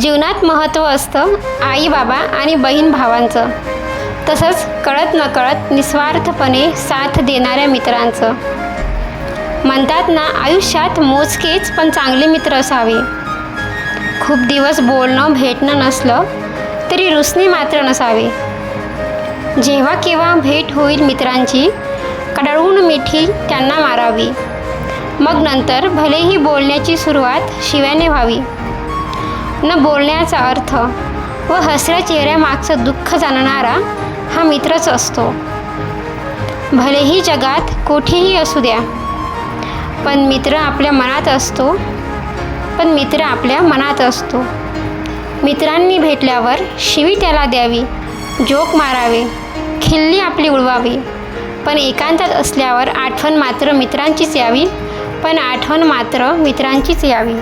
जीवनात महत्त्व असतं आई बाबा आणि बहीण भावांचं. तसंच कळत नकळत निस्वार्थपणे साथ देणाऱ्या मित्रांचं. म्हणतात ना आयुष्यात मोजकेच पण चांगले मित्र असावे. खूप दिवस बोलणं भेटणं नसलं तरी रुसणे मात्र नसावे. जेव्हा केव्हा भेट होईल मित्रांची कडाळून मिठी त्यांना मारावी. मग नंतर भलेही बोलण्याची सुरुवात शिव्याने व्हावी. न बोलण्याचा अर्थ व हसऱ्या चेहऱ्यामागचं दुःख जाणणारा हा मित्रच असतो. भलेही जगात कोठेही असू द्या पण मित्र आपल्या मनात असतो पण मित्र आपल्या मनात असतो. मित्रांनी भेटल्यावर शिवी त्याला द्यावी जोक मारावे खिल्ली आपली उडवावी पण एकांतात असल्यावर आठवण मात्र मित्रांचीच यावी पण आठवण मात्र मित्रांचीच यावी.